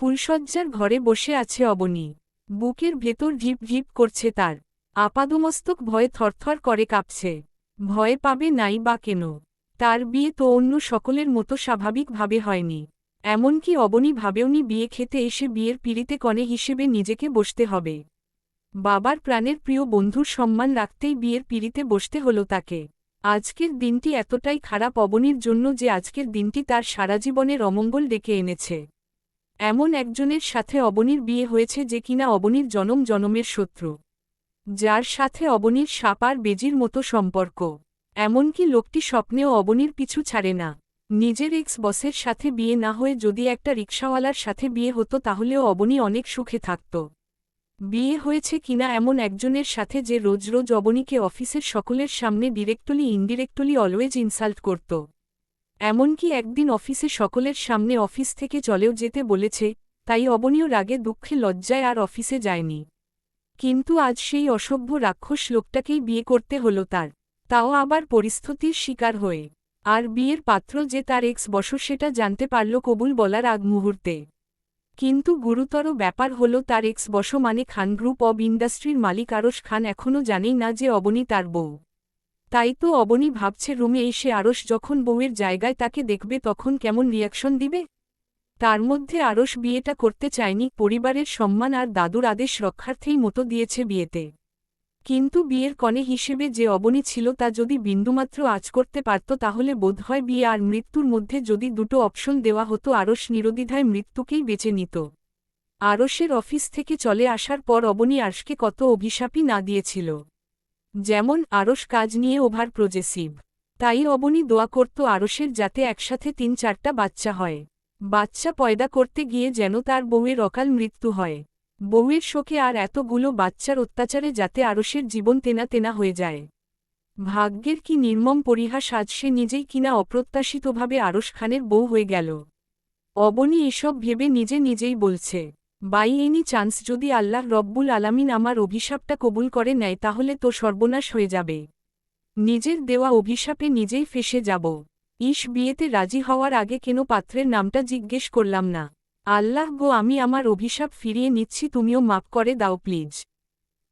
ফুলশয্যার ঘরে বসে আছে অবনী। বুকের ভেতর ঢিপ ঢিপ করছে তার। আপাদমস্তক ভয়ে থরথর করে কাঁপছে। ভয় পাবে নাই বা কেন? তার বিয়ে তো অন্য সকলের মতো স্বাভাবিকভাবে হয়নি। এমনকি অবনী ভাবেওনি বিয়ে খেতে এসে বিয়ের পিড়িতে কনে হিসেবে নিজেকে বসতে হবে। বাবার প্রাণের প্রিয় বন্ধুর সম্মান রাখতেই বিয়ের পিড়িতে বসতে হলো তাকে। আজকের দিনটি এতটাই খারাপ অবনীর জন্য যে আজকের দিনটি তার সারা জীবনের অমঙ্গল ডেকে এনেছে। এমন একজনের সাথে অবনীর বিয়ে হয়েছে যে কিনা অবনীর জনম জনমের শত্রু। যার সাথে অবনীর সাপ আর বেজির মতো সম্পর্ক। এমনকি লোকটি স্বপ্নেও অবনীর পিছু ছাড়ে না। নিজের এক্স বসের সাথে বিয়ে না হয়ে যদি একটা রিক্সাওয়ালার সাথে বিয়ে হতো তাহলেও অবনী অনেক সুখে থাকত। বিয়ে হয়েছে কিনা এমন একজনের সাথে যে রোজ রোজ অবনীকে অফিসের সকলের সামনে ডিরেক্টলি ইনডিরেক্টলি অলওয়েজ ইনসাল্ট করত। এমনকি একদিন অফিসে সকলের সামনে অফিস থেকে চলেও যেতে বলেছে, তাই অবনীয় রাগে দুঃখে লজ্জায় আর অফিসে যায়নি। কিন্তু আজ সেই অসভ্য রাক্ষস লোকটাকেই বিয়ে করতে হলো তার। তাও আবার পরিস্থিতির শিকার হয়ে। আর বিয়ের পাত্র যে তার এক্স বসর সেটা জানতে পারল কবুল বলার আগ মুহূর্তে। কিন্তু গুরুতর ব্যাপার হল তার এক্স বস মানে খান গ্রুপ অব ইন্ডাস্ট্রির মালিক আরশ খান এখনও জানেই না যে অবনী তার বউ। তাই তো অবনী ভাবছে রুমে এসে আরশ যখন বউয়ের জায়গায় তাকে দেখবে তখন কেমন রিয়াকশন দিবে? তার মধ্যে আরশ বিয়েটা করতে চায়নি, পরিবারের সম্মান আর দাদুর আদেশ রক্ষার্থেই মতো দিয়েছে বিয়েতে। কিন্তু বিয়ের কনে হিসেবে যে অবনী ছিল তা যদি বিন্দুমাত্র আজ করতে পারত তাহলে বোধহয় বিয়ে আর মৃত্যুর মধ্যে যদি দুটো অপশন দেওয়া হতো আরশ নিরদিধায় মৃত্যুকেই বেছে নিত। আরশের অফিস থেকে চলে আসার পর অবনী আরশকে কত অভিশাপই না দিয়েছিল। যেমন আরশ কাজ নিয়ে ওভার প্রজেসিভ। তাই অবনী দোয়া করত আরশের যাতে একসাথে তিন চারটা বাচ্চা হয়। বাচ্চা পয়দা করতে গিয়ে যেন তার বউয়ের অকাল মৃত্যু হয়। বউয়ের শোকে আর এতগুলো বাচ্চার অত্যাচারে যাতে আরশের জীবন তেনা তেনা হয়ে যায়। ভাগ্যের কি নির্মম পরিহাস আজ সে নিজেই কিনা অপ্রত্যাশিতভাবে আরশ খানের বউ হয়ে গেল। অবনী এসব ভেবে নিজে নিজেই বলছে বাই এনি চান্স যদি আল্লাহ রব্বুল আলামিন আমার অভিশাপটা কবুল করে নেয়, তাহলে তো সর্বনাশ হয়ে যাবে। নিজের দেওয়া অভিশাপে নিজেই ফেসে যাব। ইস বিয়েতে রাজি হওয়ার আগে কেন পাত্রের নামটা জিজ্ঞেস করলাম না। আল্লাহ গো, আমি আমার অভিশাপ ফিরিয়ে নিচ্ছি, তুমিও মাপ করে দাও প্লিজ।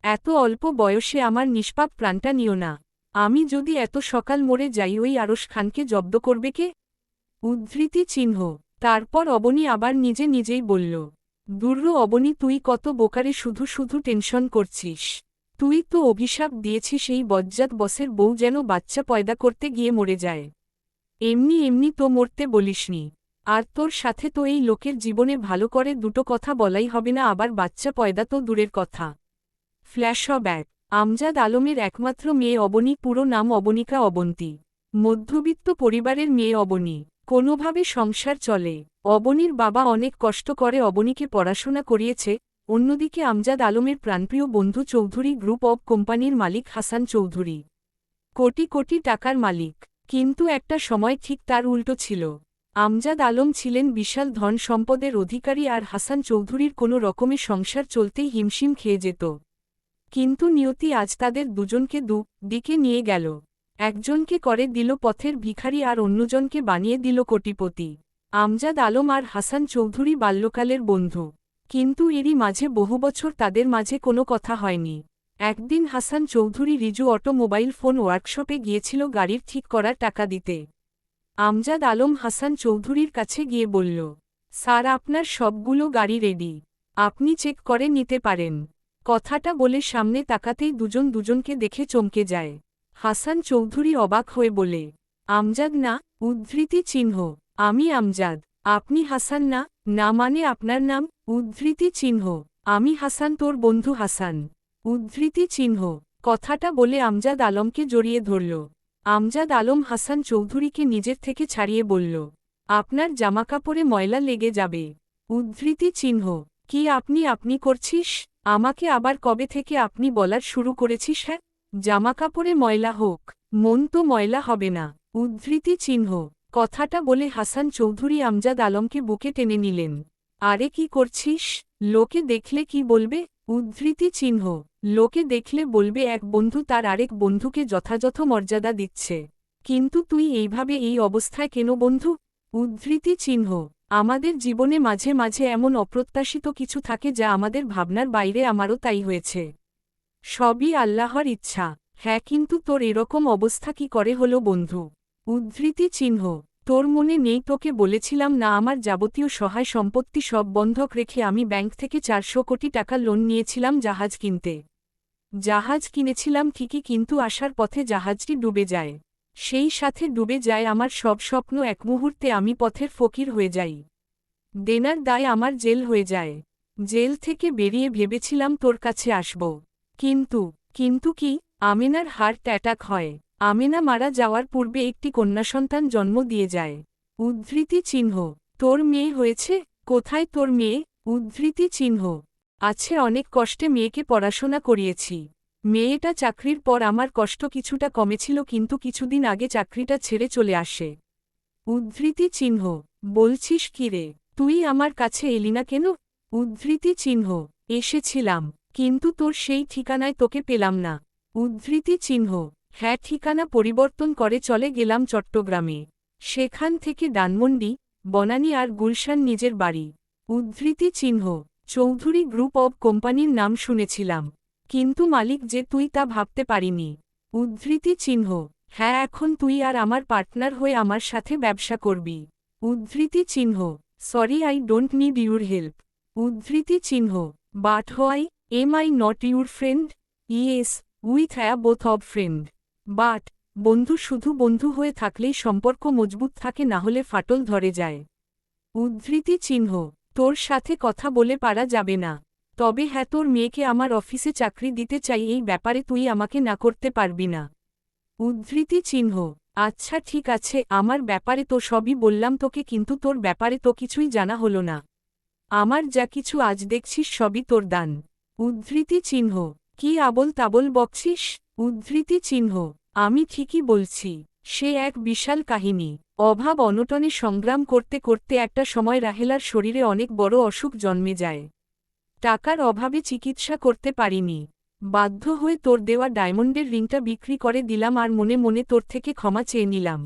এত অল্প বয়সে আমার নিষ্পাপ প্রাণটা নিও না। আমি যদি এত সকাল মরে যাই, ওই আরশ খানকে জব্দ করবে কে? উদ্ধৃতি চিহ্ন। তারপর অবনী আবার নিজে নিজেই বলল দুর্র অবনী, তুই কত বোকারে শুধু শুধু টেনশন করছিস। তুই তো অভিশাপ দিয়েছিস এই বজ্জাত বসের বউ যেন বাচ্চা পয়দা করতে গিয়ে মরে যায়। এমনি এমনি তো মরতে বলিসনি। আর তোর সাথে তো এই লোকের জীবনে ভালো করে দুটো কথা বলাই হবে না, আবার বাচ্চা পয়দা তো দূরের কথা। ফ্ল্যাশ ব্যাক আমজাদ আলমের একমাত্র মেয়ে অবনী, পুরো নাম অবনিকা অবন্তী। মধ্যবিত্ত পরিবারের মেয়ে অবনী। কোনোভাবে সংসার চলে। অবনীর বাবা অনেক কষ্ট করে অবনীকে পড়াশোনা করিয়েছে, অন্যদিকে আমজাদ আলমের প্রাণপ্রিয় বন্ধু চৌধুরী গ্রুপ অব কোম্পানির মালিক হাসান চৌধুরী। কোটি কোটি টাকার মালিক, কিন্তু একটা সময় ঠিক তার উল্টো ছিল। আমজাদ আলম ছিলেন বিশাল ধন সম্পদের অধিকারী আর হাসান চৌধুরীর কোনো রকমে সংসার চলতেই হিমশিম খেয়ে যেত। কিন্তু নিয়তি আজ তাদের দুজনকে দু দিকে নিয়ে গেল। একজনকে করে দিল পথের ভিখারি আর অন্যজনকে বানিয়ে দিল কোটিপতি। আমজাদ আলম আর হাসান চৌধুরী বাল্যকালের বন্ধু। কিন্তু এরই মাঝে বহু বছর তাদের মাঝে কোনো কথা হয়নি। একদিন হাসান চৌধুরী রিজু অটোমোবাইল ফোন ওয়ার্কশপে গিয়েছিল গাড়ির ঠিক করার টাকা দিতে। আমজাদ আলম হাসান চৌধুরীর কাছে গিয়ে বলল, স্যার, আপনার সবগুলো গাড়ি রেডি। আপনি চেক করে নিতে পারেন। কথাটা বলে সামনে তাকাতেই দুজন দুজনকে দেখে চমকে যায়। হাসান চৌধুরী অবাক হয়ে বলে, আমজাদ না, উদ্ধৃতি চিহ্ন। আমি আমজাদ। আপনি হাসান না না মানে আপনার নাম উদ্ধৃতি চিহ্ন। আমি হাসান, তোর বন্ধু হাসান। উদ্ধৃতি চিহ্ন। কথাটা বলে আমজাদ আলমকে জড়িয়ে ধরল। আমজাদ আলম হাসান চৌধুরীকে নিজের থেকে ছাড়িয়ে বলল, আপনার জামাকাপড়ে ময়লা লেগে যাবে। উদ্ধৃতি চিহ্ন। কি আপনি আপনি করছিস? আমাকে আবার কবে থেকে আপনি বলার শুরু করেছিস হ্যাঁ? জামাকাপড়ে ময়লা হোক। মন তো ময়লা হবে না। উদ্ধৃতি চিহ্ন। কথাটা বলে হাসান চৌধুরী আমজাদ আলমকে বুকে টেনে নিলেন। আরে কি করছিস? লোকে দেখলে কি বলবে? উদ্ধৃতি চিহ্ন। লোকে দেখলে বলবে এক বন্ধু তার আরেক বন্ধুকে যথাযথ মর্যাদা দিচ্ছে। কিন্তু তুই এইভাবে এই অবস্থায় কেন বন্ধু? উদ্ধৃতি চিহ্ন। আমাদের জীবনে মাঝে মাঝে এমন অপ্রত্যাশিত কিছু থাকে যা আমাদের ভাবনার বাইরে আমারও তাই হয়েছে। সবই আল্লাহর ইচ্ছা। হ্যাঁ কিন্তু তোর এরকম অবস্থা কি করে হলো বন্ধু? উদ্ধৃতি চিহ্ন। তোর মনে নেই তোকে বলেছিলাম না আমার যাবতীয় সহায় সম্পত্তি সব বন্ধক রেখে আমি ব্যাংক থেকে চারশো কোটি টাকা লোন নিয়েছিলাম জাহাজ কিনতে। জাহাজ কিনেছিলাম ঠিকই কিন্তু আসার পথে জাহাজটি ডুবে যায়। সেই সাথে ডুবে যায় আমার সব স্বপ্ন এক মুহূর্তে আমি পথের ফকির হয়ে যাই। দেনার দায় আমার জেল হয়ে যায়। জেল থেকে বেরিয়ে ভেবেছিলাম তোর কাছে আসব। কিন্তু কিন্তু কি? আমেনার হার্ট অ্যাটাক হয়। আমেনা মারা যাওয়ার পূর্বে একটি কন্যাসন্তান জন্ম দিয়ে যায়। উদ্ধৃতি চিহ্ন, তোর মেয়ে হয়েছে? কোথায় তোর মেয়ে? উদ্ধৃতি চিহ্ন, আছে অনেক কষ্টে মেয়েকে পড়াশোনা করিয়েছি। মেয়েটা চাকরির পর আমার কষ্ট কিছুটা কমেছিল কিন্তু কিছুদিন আগে চাকরিটা ছেড়ে চলে আসে। উদ্ধৃতি চিহ্ন, বলছিস কিরে তুই আমার কাছে এলি না কেন? উদ্ধৃতি চিহ্ন, এসেছিলাম, কিন্তু তোর সেই ঠিকানায় তোকে পেলাম না। উদ্ধৃতি চিহ্ন হ্যাঁ ঠিকানা পরিবর্তন করে চলে গেলাম চট্টগ্রামে। সেখান থেকে ডানমন্ডি, বনানী আর গুলশান নিজের বাড়ি। উদ্ধৃতি চিহ্ন, চৌধুরী গ্রুপ অব কোম্পানির নাম শুনেছিলাম। কিন্তু মালিক যে তুই তা ভাবতে পারিনি। উদ্ধৃতি চিহ্ন হ্যাঁ এখন তুই আর আমার পার্টনার হয়ে আমার সাথে ব্যবসা করবি। উদ্ধৃতি চিহ্ন, sorry, I don't need your help. উদ্ধৃতি চিহ্ন, but why, am I not your friend? Yes, with a both of friend. But, বন্ধু শুধু বন্ধু হয়ে থাকলেই সম্পর্ক মজবুত থাকে না হলে ফাটল ধরে যায়। উদ্ধৃতি চিহ্ন, তোর সাথে কথা বলে পারা যাবে না। তবে হ্যাঁ তোর মেয়েকে আমার অফিসে চাকরি দিতে চাই, এই ব্যাপারে তুই আমাকে না করতে পারবি না। উদ্ধৃতি চিহ্ন আচ্ছা ঠিক আছে, আমার ব্যাপারে তো সবই বললাম তোকে, কিন্তু তোর ব্যাপারে তো কিছুই জানা হলো না। আমার যা কিছু আজ দেখছিস, সবই তোর দান। উদ্ধৃতি চিহ্ন, কি আবল তাবল বকছিস? উদ্ধৃতি চিহ্ন আমি ঠিকই বলছি, সে এক বিশাল কাহিনী। অভাব অনটনে সংগ্রাম করতে করতে একটা সময় রাহেলার শরীরে অনেক বড় অসুখ জন্মে যায়। টাকার অভাবে চিকিৎসা করতে পারিনি। বাধ্য হয়ে তোর দেওয়া ডায়মন্ডের রিংটা বিক্রি করে দিলাম আর মনে মনে তোর থেকে ক্ষমা চেয়ে নিলাম।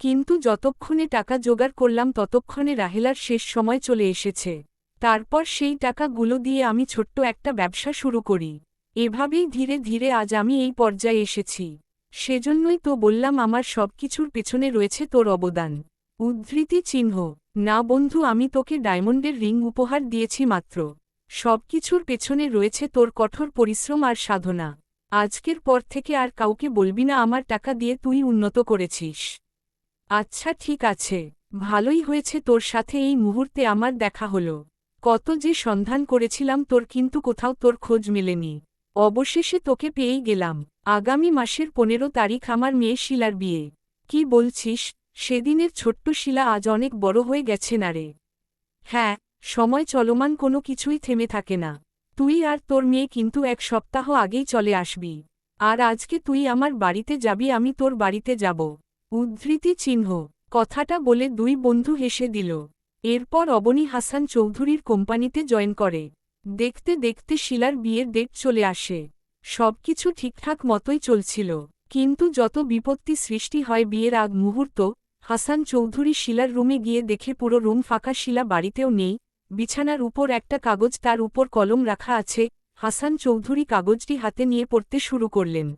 কিন্তু যতক্ষণে টাকা জোগাড় করলাম ততক্ষণে রাহেলার শেষ সময় চলে এসেছে। তারপর সেই টাকাগুলো দিয়ে আমি ছোট্ট একটা ব্যবসা শুরু করি। এভাবেই ধীরে ধীরে আজ আমি এই পর্যায়ে এসেছি। সেজন্যই তো বললাম আমার সবকিছুর পেছনে রয়েছে তোর অবদান। উদ্ধৃতি চিহ্ন, না বন্ধু, আমি তোকে ডায়মন্ডের রিং উপহার দিয়েছি মাত্র। সবকিছুর পেছনে রয়েছে তোর কঠোর পরিশ্রম আর সাধনা। আজকের পর থেকে আর কাউকে বলবি না আমার টাকা দিয়ে তুই উন্নত করেছিস। আচ্ছা ঠিক আছে। ভালোই হয়েছে তোর সাথে এই মুহূর্তে আমার দেখা হলো। কত যে সন্ধান করেছিলাম তোর, কিন্তু কোথাও তোর খোঁজ মেলেনি। অবশেষে তোকে পেয়েই গেলাম। আগামী মাসের পনেরো তারিখ আমার মেয়ে শিলার বিয়ে। কি বলছিস? সেদিনের ছোট্ট শিলা আজ অনেক বড় হয়ে গেছে না রে? হ্যাঁ সময় চলমান কোনো কিছুই থেমে থাকে না। তুই আর তোর মেয়ে কিন্তু এক সপ্তাহ আগেই চলে আসবি। আর আজকে তুই আমার বাড়িতে যাবি, আমি তোর বাড়িতে যাব। উদ্ধৃতি চিহ্ন। কথাটা বলে দুই বন্ধু হেসে দিল। এরপর অবনী হাসান চৌধুরীর কোম্পানিতে জয়েন করে। দেখতে দেখতে শিলার বিয়ের ডেট চলে আসে। সবকিছু ঠিকঠাক মতোই চলছিল। কিন্তু যত বিপত্তি সৃষ্টি হয় বিয়ের আগ মুহূর্ত, হাসান চৌধুরী শিলার রুমে গিয়ে দেখে পুরো রুম ফাঁকা, শিলা বাড়িতেও নেই। বিছানার উপর একটা কাগজ, তার উপর কলম রাখা আছে। হাসান চৌধুরী কাগজটি হাতে নিয়ে পড়তে শুরু করলেন।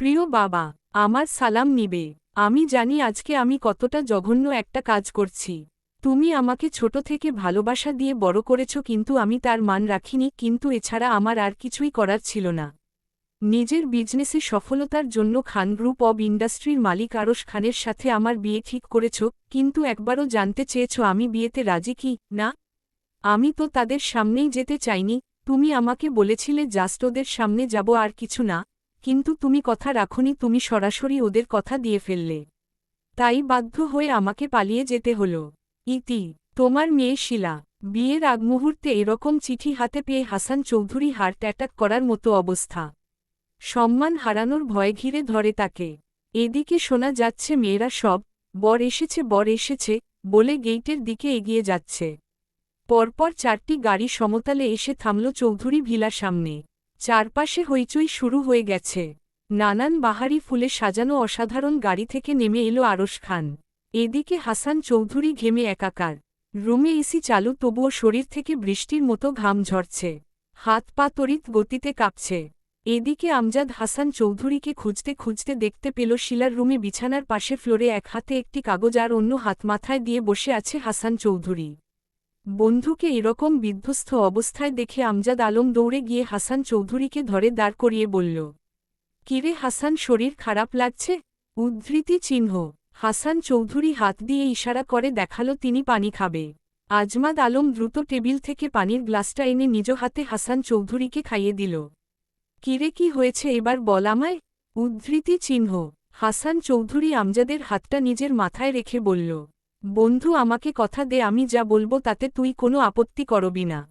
প্রিয় বাবা, আমার সালাম নিবে। আমি জানি আজকে আমি কতটা জঘন্য একটা কাজ করছি। তুমি আমাকে ছোট থেকে ভালোবাসা দিয়ে বড় করেছ কিন্তু আমি তার মান রাখিনি, কিন্তু এছাড়া আমার আর কিছুই করার ছিল না। নিজের বিজনেসে সফলতার জন্য খান গ্রুপ অব ইন্ডাস্ট্রির মালিক আরশ খানের সাথে আমার বিয়ে ঠিক করেছ, কিন্তু একবারও জানতে চেয়েছ আমি বিয়েতে রাজি কি, না? আমি তো তাদের সামনেই যেতে চাইনি, তুমি আমাকে বলেছিলে জাস্ট ওদের সামনে যাব আর কিছু না, কিন্তু তুমি কথা রাখনি, তুমি সরাসরি ওদের কথা দিয়ে ফেললে। তাই বাধ্য হয়ে আমাকে পালিয়ে যেতে হল। ইতি, তোমার মেয়ে শিলা, বিয়ের আগ মুহূর্তে এরকম চিঠি হাতে পেয়ে হাসান চৌধুরী হার্ট অ্যাটাক করার মতো অবস্থা। সম্মান হারানোর ভয় ঘিরে ধরে তাকে। এদিকে শোনা যাচ্ছে, মেয়েরা সব, বর এসেছে বর এসেছে, বলে গেইটের দিকে এগিয়ে যাচ্ছে। পরপর চারটি গাড়ি সমতালে এসে থামল চৌধুরী ভিলার সামনে। চারপাশে হইচই শুরু হয়ে গেছে। নানান বাহারি ফুলে সাজানো অসাধারণ গাড়ি থেকে নেমে এলো আরশ খান। এদিকে হাসান চৌধুরী ঘেমে একাকার। রুমে এসি চালু, তবুও শরীর থেকে বৃষ্টির মতো ঘাম ঝরছে। হাত পা তড়িৎ গতিতে কাঁপছে। এদিকে আমজাদ হাসান চৌধুরীকে খুঁজতে খুঁজতে দেখতে পেল শিলার রুমে বিছানার পাশে ফ্লোরে এক হাতে একটি কাগজ আর অন্য হাত মাথায় দিয়ে বসে আছে হাসান চৌধুরী। বন্ধুকে এরকম বিধ্বস্ত অবস্থায় দেখে আমজাদ আলম দৌড়ে গিয়ে হাসান চৌধুরীকে ধরে দাঁড় করিয়ে বলল, কিরে হাসান, শরীর খারাপ লাগছে? উদ্ধৃতি চিহ্ন। হাসান চৌধুরী হাত দিয়ে ইশারা করে দেখাল তিনি পানি খাবে। আজমাদ আলম দ্রুত টেবিল থেকে পানির গ্লাসটা এনে নিজ হাতে হাসান চৌধুরীকে খাইয়ে দিল। কিরে, কি হয়েছে এবার বল আমায়? উদ্ধৃতি চিহ্ন। হাসান চৌধুরী আমজাদের হাতটা নিজের মাথায় রেখে বলল, বন্ধু, আমাকে কথা দে, আমি যা বলব তাতে তুই কোনো আপত্তি করবি না।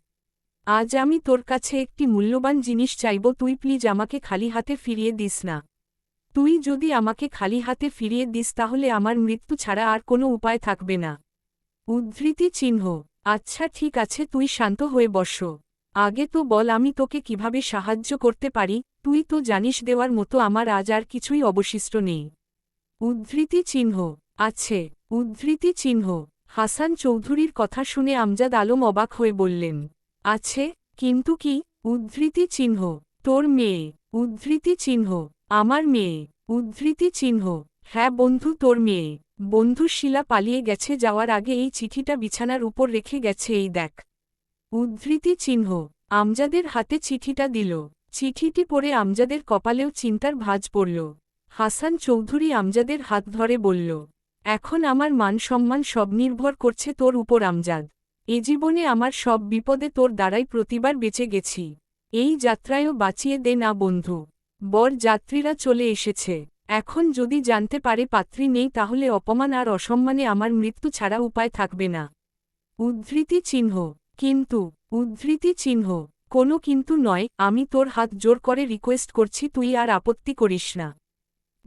আজ আমি তোর কাছে একটি মূল্যবান জিনিস চাইব, তুই প্লিজ আমাকে খালি হাতে ফিরিয়ে দিস না। তুই যদি আমাকে খালি হাতে ফিরিয়ে দিস তাহলে আমার মৃত্যু ছাড়া আর কোনো উপায় থাকবে না। উদ্ধৃতি চিহ্ন আচ্ছা ঠিক আছে তুই শান্ত হয়ে বস। আগে তো বল আমি তোকে কীভাবে সাহায্য করতে পারি, তুই তো জানিস দেওয়ার মতো আমার আজ আর কিছুই অবশিষ্ট নেই। উদ্ধৃতি চিহ্ন, আছে, উদ্ধৃতি চিহ্ন, হাসান চৌধুরীর কথা শুনে আমজাদ আলম অবাক হয়ে বললেন, আছে, কিন্তু কি? উদ্ধৃতি চিহ্ন, তোর মেয়ে, উদ্ধৃতি চিহ্ন। আমার মেয়ে, উদ্ধৃতি চিহ্ন। হ্যাঁ বন্ধু, তোর মেয়ে। বন্ধু শিলা পালিয়ে গেছে, যাওয়ার আগে এই চিঠিটা বিছানার উপর রেখে গেছে, এই দেখ। উদ্ধৃতি চিহ্ন। আমজাদের হাতে চিঠিটা দিল। চিঠিটি পড়ে আমজাদের কপালেও চিন্তার ভাজ পড়ল। হাসান চৌধুরী আমজাদের হাত ধরে বলল, এখন আমার মান সম্মান সব নির্ভর করছে তোর উপর, আমজাদ। এ জীবনে আমার সব বিপদে তোর দ্বারাই প্রতিবার বেঁচে গেছি। এই যাত্রায়ও বাঁচিয়ে দে না বন্ধু। বর যাত্রীরা চলে এসেছে। এখন যদি জানতে পারে পাত্রী নেই, তাহলে অপমান আর অসম্মানে আমার মৃত্যু ছাড়া উপায় থাকবে না। উদ্ধৃতি চিহ্ন। কিন্তু, উদ্ধৃতি চিহ্ন। কোনো কিন্তু নয়, আমি তোর হাত জোর করে রিকোয়েস্ট করছি, তুই আর আপত্তি করিস না।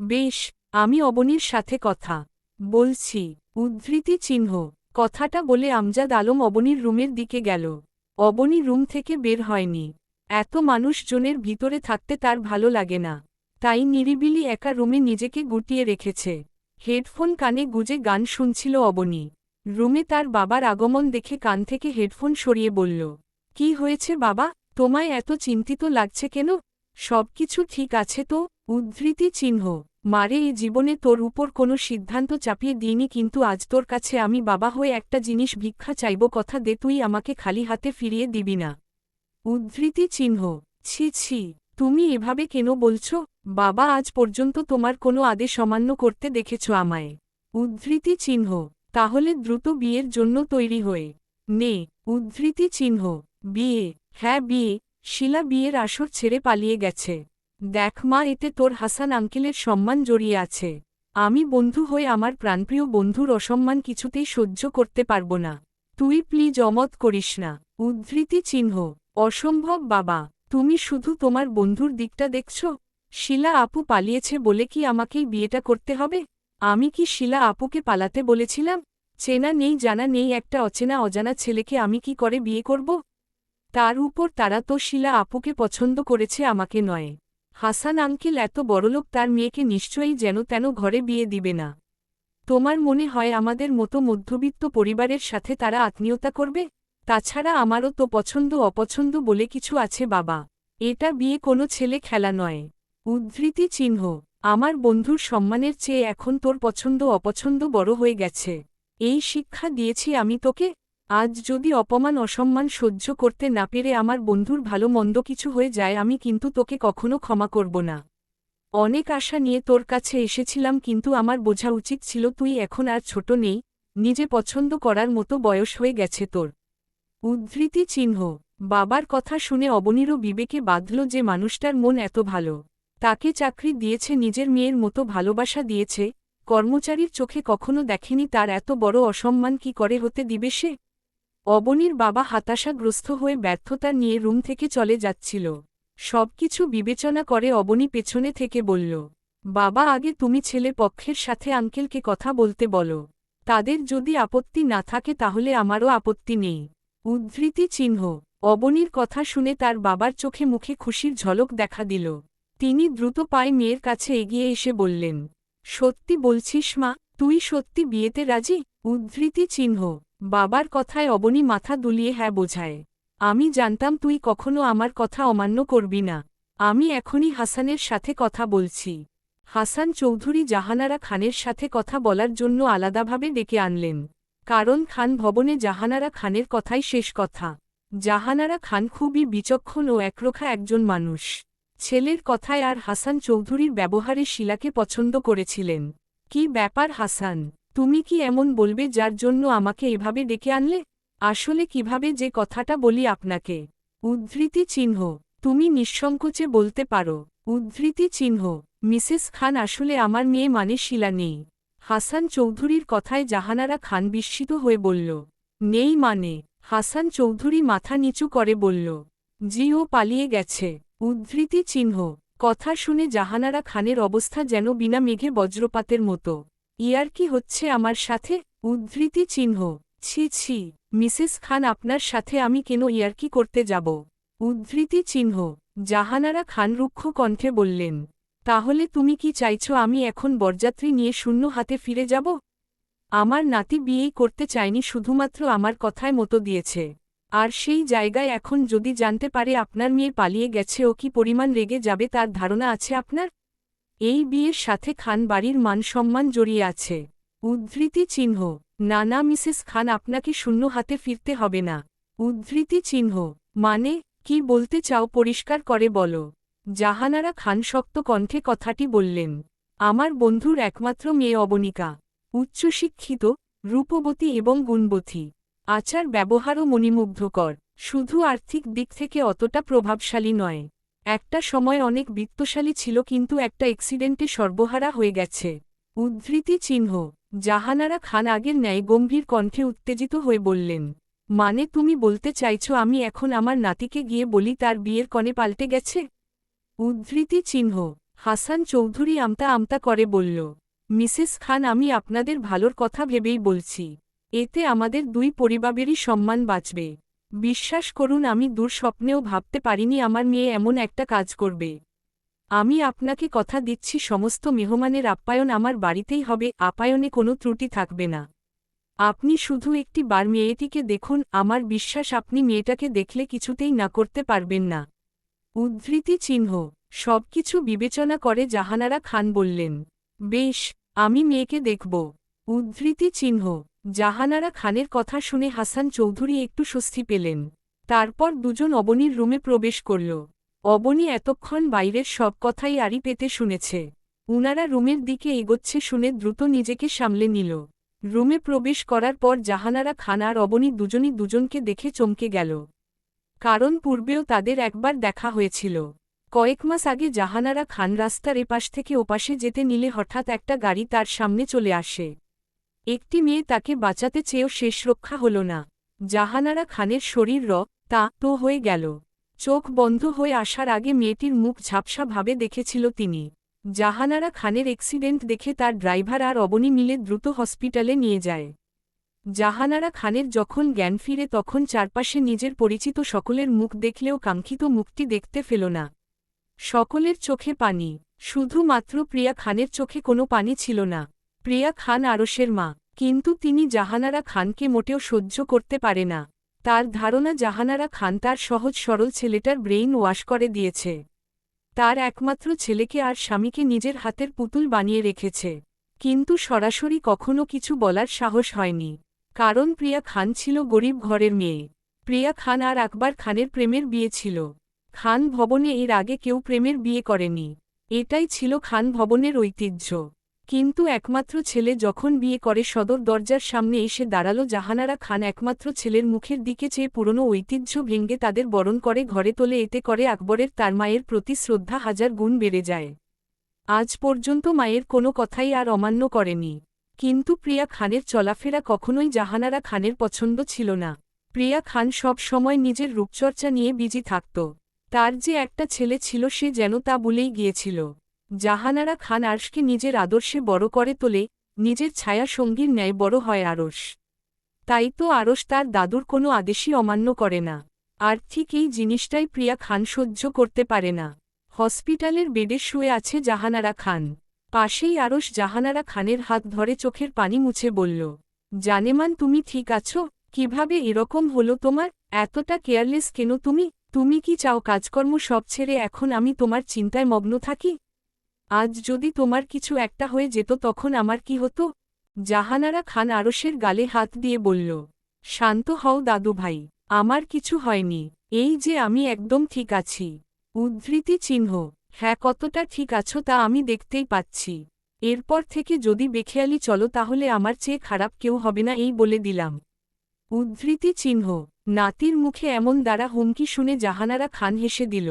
বেশ, আমি অবনীর সাথে কথা বলছি। উদ্ধৃতি চিহ্ন। কথাটা বলে আমজাদ আলম অবনীর রুমের দিকে গেল। অবনী রুম থেকে বের হয়নি। এত মানুষজনের ভিতরে থাকতে তার ভালো লাগে না। তাই নিরিবিলি একা রুমে নিজেকে গুটিয়ে রেখেছে। হেডফোন কানে গুজে গান শুনছিল অবনী। রুমে তার বাবার আগমন দেখে কান থেকে হেডফোন সরিয়ে বলল, কি হয়েছে বাবা? তোমায় এত চিন্তিত লাগছে কেন? সবকিছু ঠিক আছে তো? উদ্ধৃতি চিহ্ন। মারে, এই জীবনে তোর উপর কোনো সিদ্ধান্ত চাপিয়ে দিইনি, কিন্তু আজ তোর কাছে আমি বাবা হয়ে একটা জিনিস ভিক্ষা চাইব কথা দে, তুই আমাকে খালি হাতে ফিরিয়ে দিবি না। উদ্ধৃতি চিহ্ন। ছি ছি। তুমি এভাবে কেন বলছ? বাবা, আজ পর্যন্ত তোমার কোনো আদেশ অমান্য করতে দেখেছ আমায়। উদ্ধৃতি চিহ্ন। তাহলে দ্রুত বিয়ের জন্য তৈরি হয়ে। নে। উদ্ধৃতি চিহ্ন। বিয়ে। হ্যাঁ বিয়ে। শিলা বিয়ের আসর ছেড়ে পালিয়ে গেছে। দেখ মা, এতে তোর হাসান আঙ্কেলের সম্মান জড়িয়ে আছে। আমি বন্ধু হয়ে আমার প্রাণপ্রিয় বন্ধুর অসম্মান কিছুতেই সহ্য করতে পারব না। তুই প্লিজ অমত করিস না। উদ্ধৃতি চিহ্ন। অসম্ভব বাবা, তুমি শুধু তোমার বন্ধুর দিকটা দেখছ? শিলা আপু পালিয়েছে বলে কি আমাকেই বিয়েটা করতে হবে? আমি কি শিলা আপুকে পালাতে বলেছিলাম? চেনা নেই, জানা নেই, একটা অচেনা, অজানা ছেলেকে আমি কি করে বিয়ে করব? তার উপর তারা তো শিলা আপুকে পছন্দ করেছে, আমাকে নয়। হাসান আঙ্কেল এত বড়লোক, তার মেয়েকে নিশ্চয়ই যেন তেন ঘরে বিয়ে দিবে না। তোমার মনে হয় আমাদের মতো মধ্যবিত্ত পরিবারের সাথে তারা আত্মীয়তা করবে? তাছাড়া আমারও তো পছন্দ অপছন্দ বলে কিছু আছে বাবা। এটা বিয়ে কোনো ছেলে খেলা নয়। উদ্ধৃতি চিহ্ন, আমার বন্ধুর সম্মানের চেয়ে এখন তোর পছন্দ অপছন্দ বড় হয়ে গেছে। এই শিক্ষা দিয়েছি আমি তোকে। আজ যদি অপমান অসম্মান সহ্য করতে না পেরে আমার বন্ধুর ভালো মন্দ কিছু হয়ে যায় আমি কিন্তু তোকে কখনো ক্ষমা করব না। অনেক আশা নিয়ে তোর কাছে এসেছিলাম কিন্তু আমার বোঝা উচিত ছিল তুই এখন আর ছোট নেই, নিজে পছন্দ করার মতো বয়স হয়ে গেছে তোর। উদ্ধৃতি চিহ্ন। বাবার কথা শুনে অবনীরও বিবেকে বাঁধল যে মানুষটার মন এত ভালো। তাকে চাকরি দিয়েছে, নিজের মেয়ের মতো ভালোবাসা দিয়েছে। কর্মচারীর চোখে কখনো দেখেনি তার এত বড় অসম্মান কি করে হতে দিবে সে? অবনীর বাবা হতাশাগ্রস্ত হয়ে ব্যর্থতা নিয়ে রুম থেকে চলে যাচ্ছিল। সবকিছু বিবেচনা করে অবনী পেছনে থেকে বলল, বাবা, আগে তুমি ছেলে পক্ষের সাথে আঙ্কেলকে কথা বলতে বলো। তাদের যদি আপত্তি না থাকে তাহলে আমারও আপত্তি নেই। উদ্ধৃতি চিহ্ন অবনীর কথা শুনে তার বাবার চোখে মুখে খুশির ঝলক দেখা দিল। তিনি দ্রুত পায়ে মেয়ের কাছে এগিয়ে এসে বললেন, সত্যি বলছিস মা, তুই সত্যি বিয়েতে রাজি? উদ্ধৃতি চিহ্ন বাবার কথায় অবনী মাথা দুলিয়ে হ্যাঁ বোঝায়। আমি জানতাম তুই কখনো আমার কথা অমান্য করবি না। আমি এখনই হাসানের সাথে কথা বলছি। হাসান চৌধুরী জাহানারা খানের সাথে কথা বলার জন্য আলাদাভাবে ডেকে আনলেন। কারণ খান ভবনে জাহানারা খানের কথাই শেষ কথা। জাহানারা খান খুবই বিচক্ষণ ও একরোখা একজন মানুষ। ছেলের কথায় আর হাসান চৌধুরীর ব্যবহারে শিলাকে পছন্দ করেছিলেন। কি ব্যাপার হাসান? তুমি কি এমন বলবে যার জন্য আমাকে এভাবে ডেকে আনলে? আসলে কীভাবে যে কথাটা বলি আপনাকে? উদ্ধৃতি চিহ্ন। তুমি নিঃসংকোচে বলতে পারো। উদ্ধৃতি চিহ্ন। মিসেস খান, আসলে আমার মেয়ে মানে শিলা নেই। হাসান চৌধুরীর কথায় জাহানারা খান বিস্মিত হয়ে বলল, নেই মানে হাসান চৌধুরী মাথা নিচু করে বলল জি ও পালিয়ে গেছে। উদ্ধৃতি চিহ্ন, কথা শুনে জাহানারা খানের অবস্থা যেন বিনা মেঘে বজ্রপাতের মতো, ইয়ার কি হচ্ছে আমার সাথে? উদ্ধৃতি চিহ্ন, ছি ছি, মিসেস খান আপনার সাথে আমি কেন ইয়ার্কি করতে যাব? উদ্ধৃতি চিহ্ন, জাহানারা খান রুক্ষ কণ্ঠে বললেন তাহলে তুমি কি চাইছ আমি এখন বরযাত্রী নিয়ে শূন্য হাতে ফিরে যাব? আমার নাতি বিয়েই করতে চায়নি, শুধুমাত্র আমার কথায় মতো দিয়েছে। আর সেই জায়গায় এখন যদি জানতে পারে আপনার মেয়ে পালিয়ে গেছে, ও কি পরিমাণ রেগে যাবে তার ধারণা আছে আপনার? এই বিয়ের সাথে খান বাড়ির মান সম্মান জড়িয়ে আছে। উদ্ধৃতি চিহ্ন না না মিসেস খান আপনাকে শূন্য হাতে ফিরতে হবে না। উদ্ধৃতি চিহ্ন মানে কি বলতে চাও পরিষ্কার করে বলো। জাহানারা খান শক্ত কণ্ঠে কথাটি বললেন, আমার বন্ধুর একমাত্র মেয়ে অবনিকা, উচ্চশিক্ষিত, রূপবতী এবং গুণবতী। আচার ব্যবহারও মণিমুগ্ধকর, শুধু আর্থিক দিক থেকে অতটা প্রভাবশালী নয়। একটা সময় অনেক বিত্তশালী ছিল কিন্তু একটা অ্যাক্সিডেন্টে সর্বহারা হয়ে গেছে। উদ্ধৃতি চিহ্ন, জাহানারা খান আগের ন্যায় গম্ভীর কণ্ঠে উত্তেজিত হয়ে বললেন মানে তুমি বলতে চাইছ আমি এখন আমার নাতিকে গিয়ে বলি তার বিয়ের কনে পাল্টে গেছে? উদ্ধৃতি চিহ্ন। হাসান চৌধুরী আমতা আমতা করে বলল, মিসেস খান, আমি আপনাদের ভালোর কথা ভেবেই বলছি। এতে আমাদের দুই পরিবারেরই সম্মান বাঁচবে। বিশ্বাস করুন, আমি দূর স্বপ্নেও ভাবতে পারিনি আমার মেয়ে এমন একটা কাজ করবে। আমি আপনাকে কথা দিচ্ছি, সমস্ত মেহমানের আপ্যায়ন আমার বাড়িতেই হবে আপায়নে কোনো ত্রুটি থাকবে না। আপনি শুধু একটি বার মেয়েটিকে দেখুন, আমার বিশ্বাস আপনি মেয়েটাকে দেখলে কিছুতেই না করতে পারবেন না। উদ্ধৃতি চিহ্ন সবকিছু বিবেচনা করে জাহানারা খান বললেন, বেশ, আমি মেয়েকে দেখব। উদ্ধৃতি চিহ্ন জাহানারা খানের কথা শুনে হাসান চৌধুরী একটু স্বস্তি পেলেন। তারপর দুজন অবনীর রুমে প্রবেশ করল। অবনী এতক্ষণ বাইরের সব কথাই আড়ি পেতে শুনেছে। উনারা রুমের দিকে এগোচ্ছে শুনে দ্রুত নিজেকে সামলে নিল। রুমে প্রবেশ করার পর জাহানারা খান আর অবনী দুজনই দুজনকে দেখে চমকে গেল। কারণ পূর্বেও তাদের একবার দেখা হয়েছিল। কয়েক মাস আগে জাহানারা খান রাস্তার এপাশ থেকে ওপাশে যেতে নিলে হঠাৎ একটা গাড়ি তার সামনে চলে আসে। একটি মেয়ে তাকে বাঁচাতে চেয়েও শেষ রক্ষা হল না। জাহানারা খানের শরীর র, তা, তো হয়ে গেল। চোখ বন্ধ হয়ে আসার আগে মেয়েটির মুখ ঝাপসা ভাবে দেখেছিল তিনি। জাহানারা খানের অ্যাক্সিডেন্ট দেখে তার ড্রাইভার আর অবনী মিলে দ্রুত হসপিটালে নিয়ে যায়। জাহানারা খানের যখন জ্ঞান ফিরে তখন চারপাশে নিজের পরিচিত সকলের মুখ দেখলেও কাঙ্ক্ষিত মুখটি দেখতে ফেল না। সকলের চোখে পানি, শুধুমাত্র প্রিয়া খানের চোখে কোনো পানি ছিল না। প্রিয়া খান আরসের মা, কিন্তু তিনি জাহানারা খানকে মোটেও সহ্য করতে পারে না। তার ধারণা জাহানারা খান তার সহজ সরল ছেলেটার ব্রেইন ওয়াশ করে দিয়েছে। তার একমাত্র ছেলেকে আর স্বামীকে নিজের হাতের পুতুল বানিয়ে রেখেছে। কিন্তু সরাসরি কখনো কিছু বলার সাহস হয়নি। কারণ প্রিয়া খান ছিল গরিব ঘরের মেয়ে। প্রিয়া খান আর আকবর খানের প্রেমের বিয়ে ছিল। খান ভবনে এর আগে কেউ প্রেমের বিয়ে করেনি। এটাই ছিল খান ভবনের ঐতিহ্য। কিন্তু একমাত্র ছেলে যখন বিয়ে করে সদর দরজার সামনে এসে দাঁড়াল জাহানারা, খান একমাত্র ছেলের মুখের দিকে চেয়ে পুরনো ঐতিহ্য ভেঙ্গে তাদের বরণ করে ঘরে তোলে, এতে করে আকবরের তার মায়ের প্রতি শ্রদ্ধা হাজার গুণ বেড়ে যায়। আজ পর্যন্ত মায়ের কোনো কথাই আর অমান্য করেনি। কিন্তু প্রিয়া খানের চলাফেরা কখনোই জাহানারা খানের পছন্দ ছিল না। প্রিয়া খান সব সময় নিজের রূপচর্চা নিয়ে বিজি থাকত। তার যে একটা ছেলে ছিল সে যেন তা বলেই গিয়েছিল। জাহানারা খান আরশকে নিজের আদর্শে বড় করে তোলে, নিজের ছায়া সঙ্গীর ন্যায় বড় হয় আরশ। তাই তো আরশ তার দাদুর কোনো আদেশই অমান্য করে না। আর ঠিক এই জিনিসটাই প্রিয়া খান সহ্য করতে পারে না। হসপিটালের বেডে শুয়ে আছে জাহানারা খান। পাশেই আরশ জাহানারা খানের হাত ধরে চোখের পানি মুছে বলল, জানেমান, তুমি ঠিক আছো? কীভাবে এরকম হলো তোমার? এতটা কেয়ারলেস কেন তুমি? তুমি কি চাও কাজকর্ম সব ছেড়ে এখন আমি তোমার চিন্তায় মগ্ন থাকি? আজ যদি তোমার কিছু একটা হয়ে যেত তখন আমার কি হতো? জাহানারা খান আরসের গালে হাত দিয়ে বলল, শান্ত হও দাদু ভাই, আমার কিছু হয়নি, এই যে আমি একদম ঠিক আছি। উদ্ধৃতি চিহ্ন হ্যাঁ কতটা ঠিক আছো তা আমি দেখতেই পাচ্ছি। এরপর থেকে যদি বেখেয়ালি চলো তাহলে আমার চেয়ে খারাপ কেউ হবে না এই বলে দিলাম। উদ্ধৃতি চিহ্ন, নাতির মুখে এমন দ্বারা হুমকি শুনে জাহানারা খান হেসে দিল।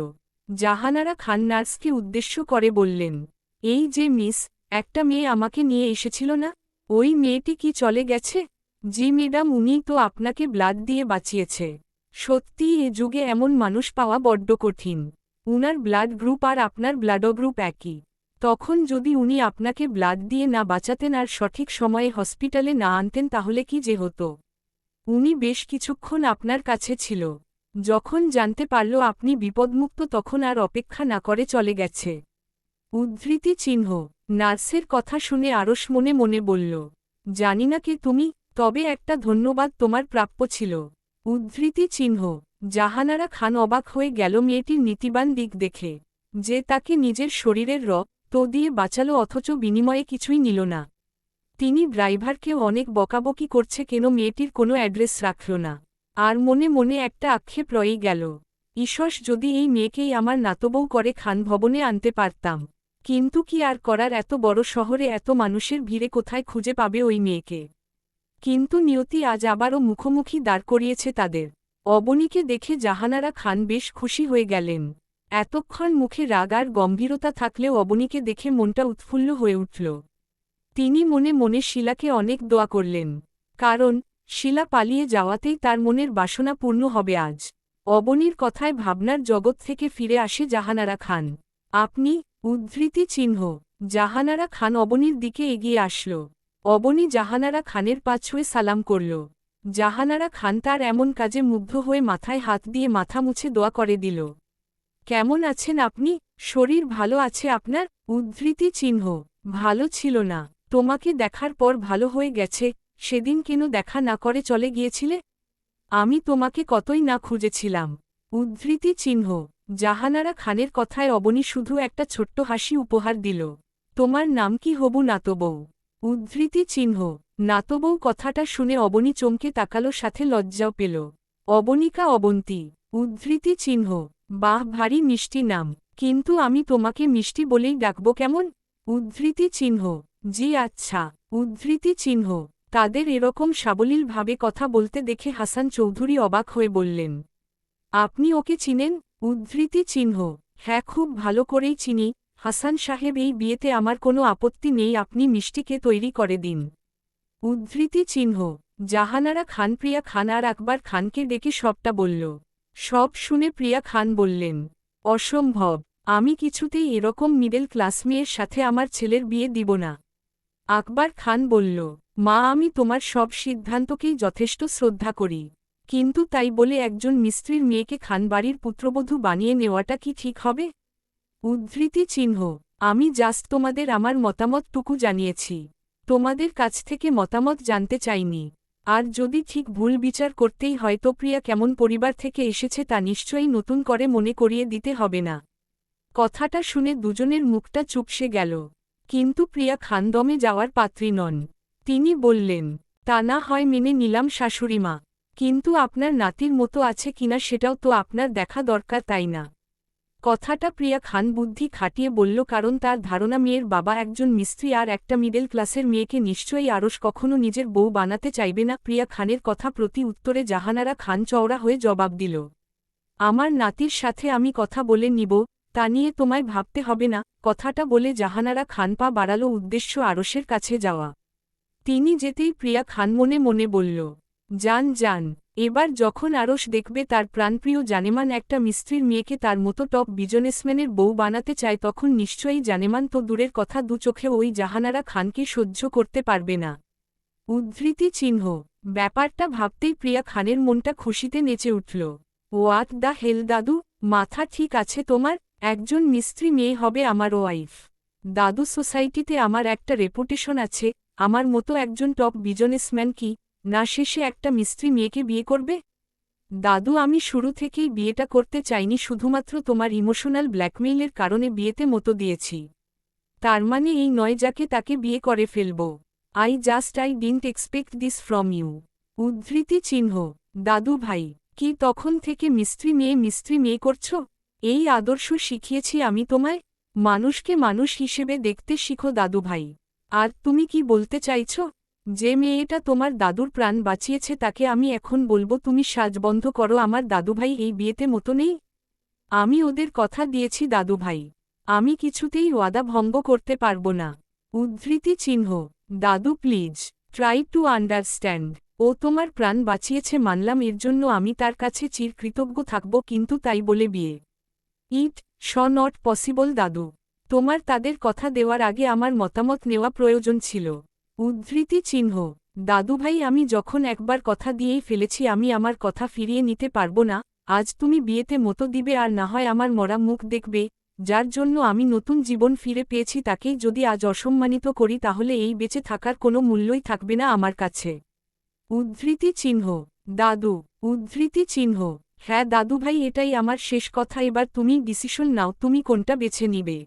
জাহানারা খান নার্সকে উদ্দেশ্য করে বললেন, এই যে মিস, একটা মেয়ে আমাকে নিয়ে এসেছিল না? ওই মেয়েটি কি চলে গেছে? জি ম্যাডাম উনি তো আপনাকে ব্লাড দিয়ে বাঁচিয়েছে। সত্যি এ যুগে এমন মানুষ পাওয়া বড্ড কঠিন। উনার ব্লাড গ্রুপ আর আপনার ব্লাড গ্রুপ একই। তখন যদি উনি আপনাকে ব্লাড দিয়ে না বাঁচাতেন আর সঠিক সময়ে হসপিটালে না আনতেন তাহলে কি যে হতো? উনি বেশ কিছুক্ষণ আপনার কাছে ছিল। যখন জানতে পারল আপনি বিপদমুক্ত তখন আর অপেক্ষা না করে চলে গেছে। উদ্ধৃতি চিহ্ন, নার্সের কথা শুনে আরস মনে মনে বলল, জানি না কে তুমি, তবে একটা ধন্যবাদ তোমার প্রাপ্য ছিল। উদ্ধৃতি চিহ্ন। জাহানারা খান অবাক হয়ে গেল মেয়েটির নীতিবান দিক দেখে। যে তাকে নিজের শরীরের র, তো দিয়ে বাঁচালো অথচ বিনিময়ে কিছুই নিল না। তিনি ড্রাইভারকেও অনেক বকাবকি করছে কেন মেয়েটির কোনো অ্যাড্রেস রাখল না। আর মনে মনে একটা আক্ষেপ রয়েই গেল। ঈশ্বস যদি এই মেয়েকেই আমার নাতবৌ করে খান ভবনে আনতে পারতাম। কিন্তু কি আর করার এত বড় শহরে এত মানুষের ভিড়ে কোথায় খুঁজে পাবে ওই মেয়েকে? কিন্তু নিয়তি আজ আবারও মুখোমুখি দাঁড় করিয়েছে তাদের। অবনীকে দেখে জাহানারা খান বেশ খুশি হয়ে গেলেন। এতক্ষণ মুখে রাগ আর গম্ভীরতা থাকলেও অবনীকে দেখে মনটা উৎফুল্ল হয়ে উঠল। তিনি মনে মনে শিলাকে অনেক দোয়া করলেন। কারণ, শিলা পালিয়ে যাওয়াতেই তার মনের বাসনা পূর্ণ হবে আজ। অবনীর কথায় ভাবনার জগৎ থেকে ফিরে আসে জাহানারা খান। আপনি, উদ্ধৃতি চিহ্ন। জাহানারা খান অবনীর দিকে এগিয়ে আসল। অবনী জাহানারা খানের পা ছুঁয়ে সালাম করল। জাহানারা খান তার এমন কাজে মুগ্ধ হয়ে মাথায় হাত দিয়ে মাথা মুছে দোয়া করে দিল। কেমন আছেন আপনি? শরীর ভালো আছে আপনার? উদ্ধৃতি চিহ্ন। ভালো ছিল না। তোমাকে দেখার পর ভালো হয়ে গেছে। সেদিন কেন দেখা না করে চলে গিয়েছিলে? আমি তোমাকে কতই না খুঁজেছিলাম। উদ্ধৃতি চিহ্ন। জাহানারা খানের কথায় অবনী শুধু একটা ছোট্ট হাসি উপহার দিল। তোমার নাম কি হবু নাতবউ? উদ্ধৃতি চিহ্ন। নাতবৌ কথাটা শুনে অবনী চমকে তাকালো, সাথে লজ্জাও পেল। অবনিকা অবন্তী, উদ্ধৃতি চিহ্ন। বাহ, ভারী মিষ্টি নাম। কিন্তু আমি তোমাকে মিষ্টি বলেই ডাকব কেমন? উদ্ধৃতি চিহ্ন। জি আচ্ছা। উদ্ধৃতি চিহ্ন। তাদের এরকম সাবলীলভাবে কথা বলতে দেখে হাসান চৌধুরী অবাক হয়ে বললেন, আপনি ওকে চিনেন? উদ্ধৃতি চিহ্ন। হ্যাঁ খুব ভালো করেই চিনি। হাসান সাহেব, এই বিয়েতে আমার কোনো আপত্তি নেই, আপনি মিষ্টিকে তৈরি করে দিন। উদ্ধৃতি চিহ্ন, জাহানারা খান, প্রিয়া খান, আর আকবর খানকে ডেকে সবটা বলল। সব শুনে প্রিয়া খান বললেন, অসম্ভব, আমি কিছুতেই এরকম মিডল ক্লাস মেয়ের সাথে আমার ছেলের বিয়ে দিব না। আকবর খান বলল, মা, আমি তোমার সব সিদ্ধান্তকেই যথেষ্ট শ্রদ্ধা করি, কিন্তু তাই বলে একজন মিস্ত্রির মেয়েকে খানবাড়ির পুত্রবধূ বানিয়ে নেওয়াটা কি ঠিক হবে? উদ্ধৃতি চিহ্ন। আমি জাস্ট তোমাদের আমার মতামতটুকু জানিয়েছি। তোমাদের কাছ থেকে মতামত জানতে চাইনি। আর যদি ঠিক ভুল বিচার করতেই হয় তো প্রিয়া কেমন পরিবার থেকে এসেছে তা নিশ্চয়ই নতুন করে মনে করিয়ে দিতে হবে না। কথাটা শুনে দুজনের মুখটা চুপসে গেল। কিন্তু প্রিয়া খানদমে যাওয়ার পাত্রী নন। তিনি বললেন, তা না হয় মেনে নিলাম শাশুড়িমা কিন্তু আপনার নাতির মতো আছে কিনা সেটাও তো আপনার দেখা দরকার তাই না? কথাটা প্রিয়া খান বুদ্ধি খাটিয়ে বলল, কারণ তার ধারণা মেয়ের বাবা একজন মিস্ত্রি আর একটা মিডল ক্লাসের মেয়েকে নিশ্চয়ই আরস কখনো নিজের বউ বানাতে চাইবে না। প্রিয়া খানের কথা প্রতি উত্তরে জাহানারা খান চওড়া হয়ে জবাব দিল, আমার নাতির সাথে আমি কথা বলে নিব, তা নিয়ে তোমায় ভাবতে হবে না। কথাটা বলে জাহানারা খান পা বাড়ালো উদ্দেশ্য আরসের কাছে যাওয়া। তিনি যেতেই প্রিয়া খান মনে মনে বলল, যান যান। এবার যখন আরস দেখবে তার প্রাণপ্রিয় জানেমান একটা মিস্ত্রির মেয়েকে তার মতো টপ বিজনেসম্যানের বউ বানাতে চায়, তখন নিশ্চয়ই জানেমান তো দূরের কথা, দু চোখে ওই জাহানারা খানকে সহ্য করতে পারবে না। উদ্ধৃতি চিহ্ন। ব্যাপারটা ভাবতেই প্রিয়া খানের মনটা খুশিতে নেচে উঠল। ওয়াত দা হেল দাদু, মাথা ঠিক আছে তোমার? একজন মিস্ত্রি মেয়ে হবে আমার ওয়াইফ। দাদু সোসাইটিতে আমার একটা রেপুটেশন আছে, আমার মতো একজন টপ বিজনেসম্যান কি না শেষে একটা মিস্ত্রি মেয়েকে বিয়ে করবে? দাদু, আমি শুরু থেকেই বিয়েটা করতে চাইনি, শুধুমাত্র তোমার ইমোশনাল ব্ল্যাকমেইলের কারণে বিয়েতে মতো দিয়েছি। তার মানে এই নয় যাকে তাকে বিয়ে করে ফেলব। I just I didn't expect this from you উদ্ধৃতি চিহ্ন। দাদু ভাই, কি তখন থেকে মিস্ত্রি মেয়ে মিস্ত্রি মেয়ে করছ? এই আদর্শ শিখিয়েছি আমি তোমায়। মানুষকে মানুষ হিসেবে দেখতে শিখো দাদু ভাই। আর তুমি কি বলতে চাইছ? যে মেয়েটা তোমার দাদুর প্রাণ বাঁচিয়েছে তাকে আমি এখন বলব, তুমি সাজ বন্ধ করো, আমার দাদুভাই এই বিয়েতে মতো নেই। আমি ওদের কথা দিয়েছি দাদুভাই। আমি কিছুতেই ওয়াদা ভঙ্গ করতে পারব না। উদ্ধৃতি চিহ্ন। দাদু, প্লিজ ট্রাই টু আন্ডারস্ট্যান্ড ও তোমার প্রাণ বাঁচিয়েছে, মানলাম, এর জন্য আমি তার কাছে চিরকৃতজ্ঞ থাকব, কিন্তু তাই বলে বিয়ে। ইট, শ, নট পসিবল, দাদু। তোমার তাদের কথা দেওয়ার আগে আমার মতামত নেওয়া প্রয়োজন ছিল। উদ্ধৃতি চিহ্ন। দাদুভাই, আমি যখন একবার কথা দিয়েই ফেলেছি, আমি আমার কথা ফিরিয়ে নিতে পারব না। আজ তুমি বিয়েতে মতো দিবে আর না হয় আমার মরা মুখ দেখবে। যার জন্য আমি নতুন জীবন ফিরে পেয়েছি, তাকেই যদি আজ অসম্মানিত করি, তাহলে এই বেঁচে থাকার কোনো মূল্যই থাকবে না আমার কাছে। উদ্ধৃতি চিহ্ন। দাদু, উদ্ধৃতি চিহ্ন। হ্যাঁ দাদুভাই, এটাই আমার শেষ কথা। এবার তুমি ডিসিশন নাও, তুমি কোনটা বেছে নিবে?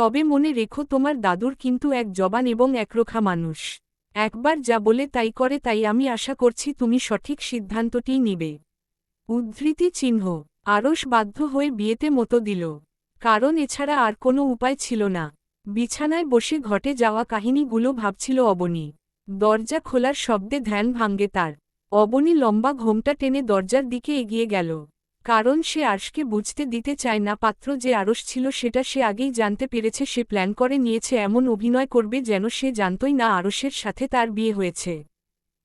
তবে মনে রেখো তোমার দাদুর কিন্তু এক জবান এবং একরোখা মানুষ। একবার যা বলে তাই করে তাই আমি আশা করছি তুমি সঠিক সিদ্ধান্তটিই নিবে। উদ্ধৃতি চিহ্ন আরস বাধ্য হয়ে বিয়েতে মতো দিল। কারণ এছাড়া আর কোনো উপায় ছিল না। বিছানায় বসে ঘটে যাওয়া কাহিনীগুলো ভাবছিল অবনী। দরজা খোলার শব্দে ধ্যান ভাঙ্গে তার। অবনী লম্বা ঘোমটা টেনে দরজার দিকে এগিয়ে গেল। কারণ সে আরশকে বুঝতে দিতে চায় না। পাত্র যে আরশ ছিল সেটা সে আগেই জানতে পেরেছে, সে প্ল্যান করে নিয়েছে, এমন অভিনয় করবে যেন সে জানতই না আরশের সাথে তার বিয়ে হয়েছে।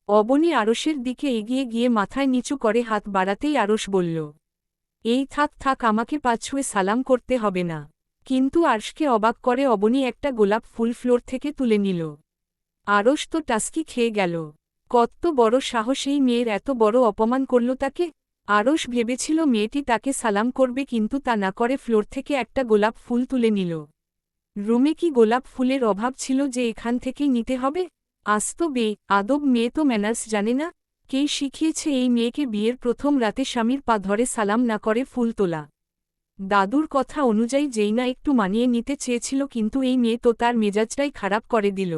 অবনী আরশের দিকে এগিয়ে গিয়ে মাথায় নিচু করে হাত বাড়াতেই আরশ বলল, এই থাক থাক, আমাকে পাছুয়ে সালাম করতে হবে না। কিন্তু আরশকে অবাক করে অবনী একটা গোলাপ ফুল ফ্লোর থেকে তুলে নিল। আরশ তো টাস্কি খেয়ে গেল। কত বড় সাহস এই মেয়ের, এত বড় অপমান করল তাকে। আরশ ভেবেছিল মেয়েটি তাকে সালাম করবে কিন্তু তা না করে ফ্লোর থেকে একটা গোলাপ ফুল তুলে নিল। রুমে কি গোলাপ ফুলের অভাব ছিল যে এখান থেকেই নিতে হবে? আস্ত বে, আদব মেয়ে তো ম্যানার্স জানে না। কেই শিখিয়েছে এই মেয়েকে বিয়ের প্রথম রাতে স্বামীর পা ধরে সালাম না করে ফুল তোলা? দাদুর কথা অনুযায়ী যেই না একটু মানিয়ে নিতে চেয়েছিল কিন্তু এই মেয়ে তো তার মেজাজটাই খারাপ করে দিল।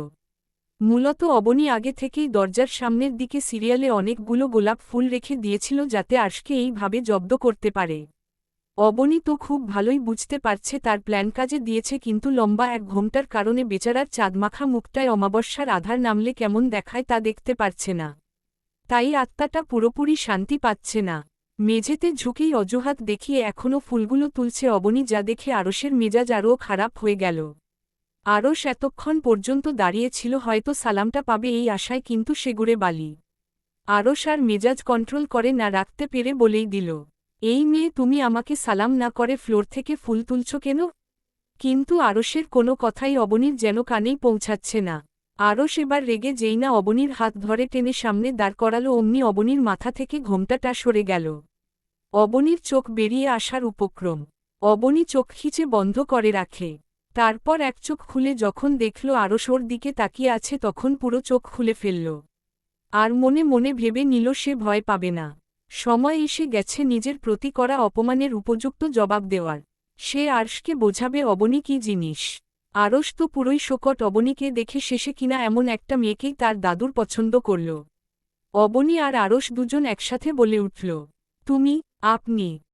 মূলত অবনী আগে থেকেই দরজার সামনের দিকে সিরিয়ালে অনেকগুলো গোলাপ ফুল রেখে দিয়েছিল যাতে আশকে এইভাবে জব্দ করতে পারে। অবনি তো খুব ভালোই বুঝতে পারছে তার প্ল্যান কাজে দিয়েছে কিন্তু লম্বা এক ঘোমটার কারণে বেচারার চাঁদমাখা মুখটায় অমাবস্যার আধার নামলে কেমন দেখায় তা দেখতে পারছে না। তাই আত্মাটা পুরোপুরি শান্তি পাচ্ছে না। মেঝেতে ঝুঁকেই অজুহাত দেখিয়ে এখনও ফুলগুলো তুলছে অবনী যা দেখে আরসের মেজাজ আরও খারাপ হয়ে গেল। আরস এতক্ষণ পর্যন্ত দাঁড়িয়েছিল হয়তো সালামটা পাবে এই আশায় কিন্তু সেগুড়ে বালি। আরস আর মেজাজ কন্ট্রোল করে না রাখতে পেরে বলেই দিল, এই মেয়ে তুমি আমাকে সালাম না করে ফ্লোর থেকে ফুল তুলছ কেন? কিন্তু আরসের কোনো কথাই অবনীর যেন কানেই পৌঁছাচ্ছে না। আরস এবার রেগে যেই না অবনীর হাত ধরে টেনে সামনে দাঁড় করালো অমনি অবনীর মাথা থেকে ঘোমটাটা সরে গেল। অবনীর চোখ বেরিয়ে আসার উপক্রম। অবনী চোখ খিচে বন্ধ করে রাখে। তারপর এক চোখ খুলে যখন দেখল আরস ওর দিকে তাকিয়ে আছে তখন পুরো চোখ খুলে ফেলল। আর মনে মনে ভেবে নিল সে ভয় পাবে না। সময় এসে গেছে নিজের প্রতি করা অপমানের উপযুক্ত জবাব দেওয়ার। সে আরশকে বোঝাবে অবনী কি জিনিস। আরস তো পুরোই শোকট অবনীকে দেখে শেষে কিনা এমন একটা মেয়েকেই তার দাদুর পছন্দ করল। অবনী আর আরস দুজন একসাথে বলে উঠল, তুমি, আপনি।